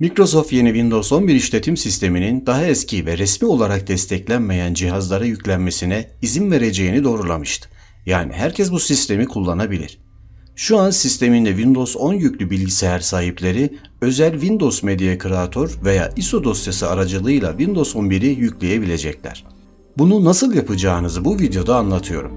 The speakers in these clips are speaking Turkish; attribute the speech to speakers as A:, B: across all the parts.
A: Microsoft yeni Windows 11 işletim sisteminin daha eski ve resmi olarak desteklenmeyen cihazlara yüklenmesine izin vereceğini doğrulamıştı. Yani herkes bu sistemi kullanabilir. Şu an sisteminde Windows 10 yüklü bilgisayar sahipleri özel Windows Media Creator veya ISO dosyası aracılığıyla Windows 11'i yükleyebilecekler. Bunu nasıl yapacağınızı bu videoda anlatıyorum.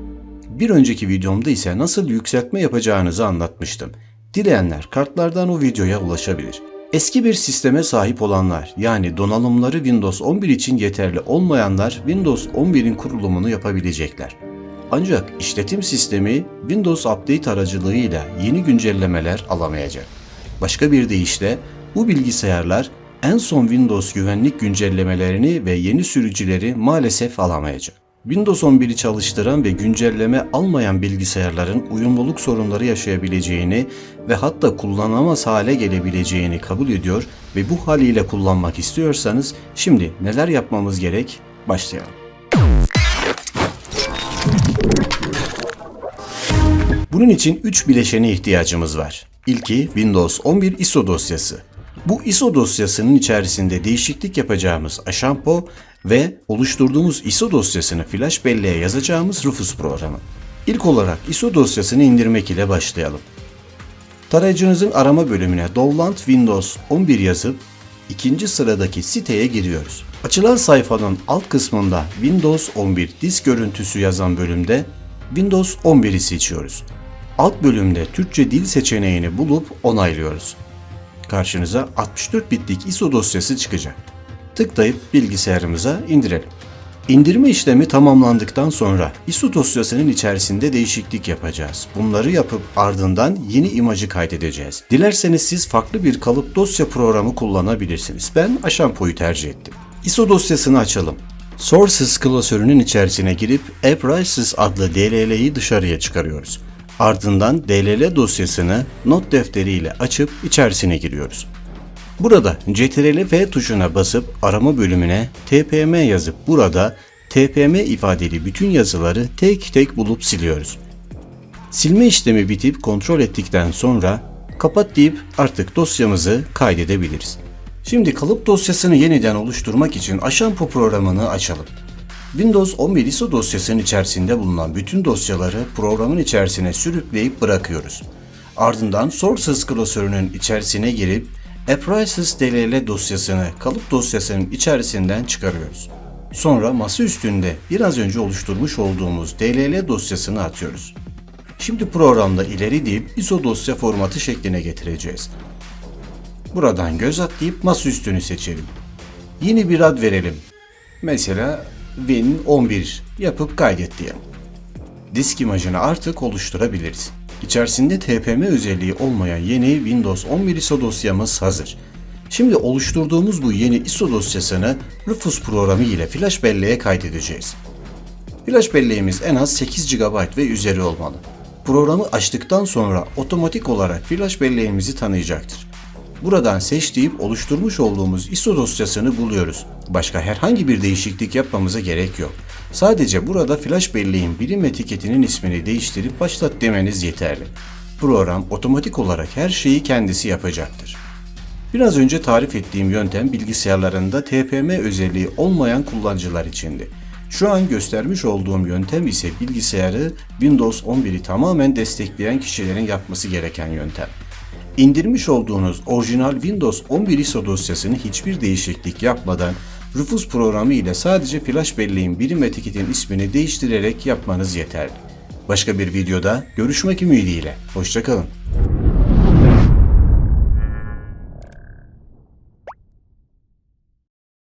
A: Bir önceki videomda ise nasıl yükseltme yapacağınızı anlatmıştım. Dileyenler kartlardan o videoya ulaşabilir. Eski bir sisteme sahip olanlar yani donanımları Windows 11 için yeterli olmayanlar Windows 11'in kurulumunu yapabilecekler. Ancak işletim sistemi Windows Update aracılığıyla yeni güncellemeler alamayacak. Başka bir deyişle bu bilgisayarlar en son Windows güvenlik güncellemelerini ve yeni sürücüleri maalesef alamayacak. Windows 11'i çalıştıran ve güncelleme almayan bilgisayarların uyumluluk sorunları yaşayabileceğini ve hatta kullanamaz hale gelebileceğini kabul ediyor ve bu haliyle kullanmak istiyorsanız şimdi neler yapmamız gerek? Başlayalım. Bunun için 3 bileşene ihtiyacımız var. İlki Windows 11 ISO dosyası. Bu ISO dosyasının içerisinde değişiklik yapacağımız aşampo ve oluşturduğumuz ISO dosyasını flash belleğe yazacağımız Rufus programı. İlk olarak ISO dosyasını indirmek ile başlayalım. Tarayıcınızın arama bölümüne Dovland Windows 11 yazıp ikinci sıradaki siteye giriyoruz. Açılan sayfanın alt kısmında Windows 11 disk görüntüsü yazan bölümde Windows 11'i seçiyoruz. Alt bölümde Türkçe dil seçeneğini bulup onaylıyoruz. Karşınıza 64 bitlik ISO dosyası çıkacak. Tıklayıp bilgisayarımıza indirelim. İndirme işlemi tamamlandıktan sonra ISO dosyasının içerisinde değişiklik yapacağız. Bunları yapıp ardından yeni imajı kaydedeceğiz. Dilerseniz siz farklı bir kalıp dosya programı kullanabilirsiniz. Ben Aşampo'yu tercih ettim. ISO dosyasını açalım. Sources klasörünün içerisine girip Aprices adlı DLL'yi dışarıya çıkarıyoruz. Ardından DLL dosyasını not defteriyle açıp içerisine giriyoruz. Burada CTRL F tuşuna basıp arama bölümüne TPM yazıp burada TPM ifadeli bütün yazıları tek tek bulup siliyoruz. Silme işlemi bitip kontrol ettikten sonra kapat deyip artık dosyamızı kaydedebiliriz. Şimdi kalıp dosyasını yeniden oluşturmak için Aşampo programını açalım. Windows 11 ISO dosyasının içerisinde bulunan bütün dosyaları programın içerisine sürükleyip bırakıyoruz. Ardından Sources klasörünün içerisine girip Aprices DLL dosyasını kalıp dosyasının içerisinden çıkarıyoruz. Sonra masa üstünde biraz önce oluşturmuş olduğumuz DLL dosyasını atıyoruz. Şimdi programda ileri deyip ISO dosya formatı şekline getireceğiz. Buradan göz atlayıp masaüstünü seçelim. Yeni bir ad verelim. Mesela Win 11 yapıp kaydet diyelim. Disk imajını artık oluşturabiliriz. İçerisinde TPM özelliği olmayan yeni Windows 11 ISO dosyamız hazır. Şimdi oluşturduğumuz bu yeni ISO dosyasını Rufus programı ile flash belleğe kaydedeceğiz. Flash belleğimiz en az 8 GB ve üzeri olmalı. Programı açtıktan sonra otomatik olarak flash belleğimizi tanıyacaktır. Buradan seç deyip oluşturmuş olduğumuz ISO dosyasını buluyoruz. Başka herhangi bir değişiklik yapmamıza gerek yok. Sadece burada flash belleğin birim etiketinin ismini değiştirip başlat demeniz yeterli. Program otomatik olarak her şeyi kendisi yapacaktır. Biraz önce tarif ettiğim yöntem bilgisayarlarında TPM özelliği olmayan kullanıcılar içindi. Şu an göstermiş olduğum yöntem ise bilgisayarı Windows 11'i tamamen destekleyen kişilerin yapması gereken yöntem. İndirmiş olduğunuz orijinal Windows 11 ISO dosyasını hiçbir değişiklik yapmadan Rufus programı ile sadece flash belleğin birim etiketin ismini değiştirerek yapmanız yeterli. Başka bir videoda görüşmek ümidiyle. Hoşçakalın.